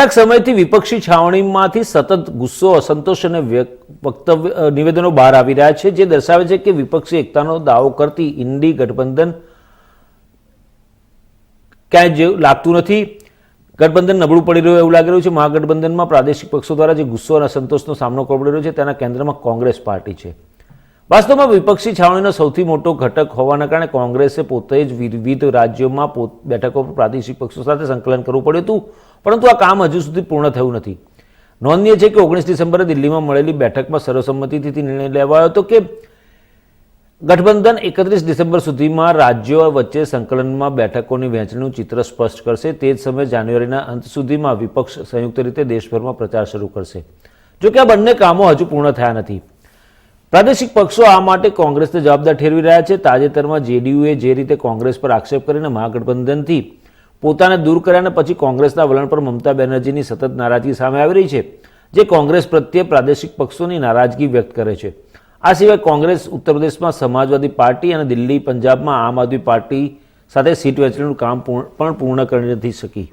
કેટલાક સમયથી વિપક્ષી છાવણીમાંથી સતત ગુસ્સો, અસંતોષ અને વક્તવ્ય નિવેદનો બહાર આવી રહ્યા છે, જે દર્શાવે છે કે વિપક્ષી એકતાનો દાવો કરતી ઇન્ડી ગઠબંધન ક્યાંય જેવું લાગતું નથી. ગઠબંધન નબળું પડી રહ્યું એવું લાગી રહ્યું છે. મહાગઠબંધનમાં પ્રાદેશિક પક્ષો દ્વારા જે ગુસ્સો અને અસંતોષનો સામનો કરવો રહ્યો છે, તેના કેન્દ્રમાં કોંગ્રેસ પાર્ટી છે. વાસ્તવમાં વિપક્ષી છાવણીનો સૌથી મોટો ઘટક હોવાના કારણે કોંગ્રેસે પોતે જ વિવિધ રાજ્યોમાં પોત, બેઠકો પર પ્રાદેશિક પક્ષો સાથે સંકલન કરવું પડ્યું હતું, પરંતુ આ કામ હજુ સુધી પૂર્ણ થયું નથી. નોંધનીય છે કે ઓગણીસ ડિસેમ્બરે દિલ્હીમાં મળેલી બેઠકમાં સર્વસંમતિથી નિર્ણય લેવાયો હતો કે ગઠબંધન એકત્રીસ ડિસેમ્બર સુધીમાં રાજ્યો વચ્ચે સંકલનમાં બેઠકોની વહેંચણીનું ચિત્ર સ્પષ્ટ કરશે. તે જ સમયે જાન્યુઆરીના અંત સુધીમાં વિપક્ષ સંયુક્ત રીતે દેશભરમાં પ્રચાર શરૂ કરશે. જો કે આ બંને કામો હજુ પૂર્ણ થયા નથી. પ્રાદેશિક પક્ષો આ માટે કોંગ્રેસને જવાબદાર ઠેરવી રહ્યા છે. તાજેતરમાં જેડીયુએ જે રીતે કોંગ્રેસ પર આક્ષેપ કરીને મહાગઠબંધનથી પોતાને દૂર કર્યાને પછી કોંગ્રેસના વલણ પર મમતા બેનર્જીની સતત નારાજગી સામે આવી રહી છે, જે કોંગ્રેસ પ્રત્યે પ્રાદેશિક પક્ષોની નારાજગી વ્યક્ત કરે છે. આ સિવાય કોંગ્રેસ ઉત્તર પ્રદેશમાં સમાજવાદી પાર્ટી અને દિલ્હી, પંજાબમાં આમ આદમી પાર્ટી સાથે સીટ વહેંચણીનું કામ પણ પૂર્ણ કરી નથી શકી.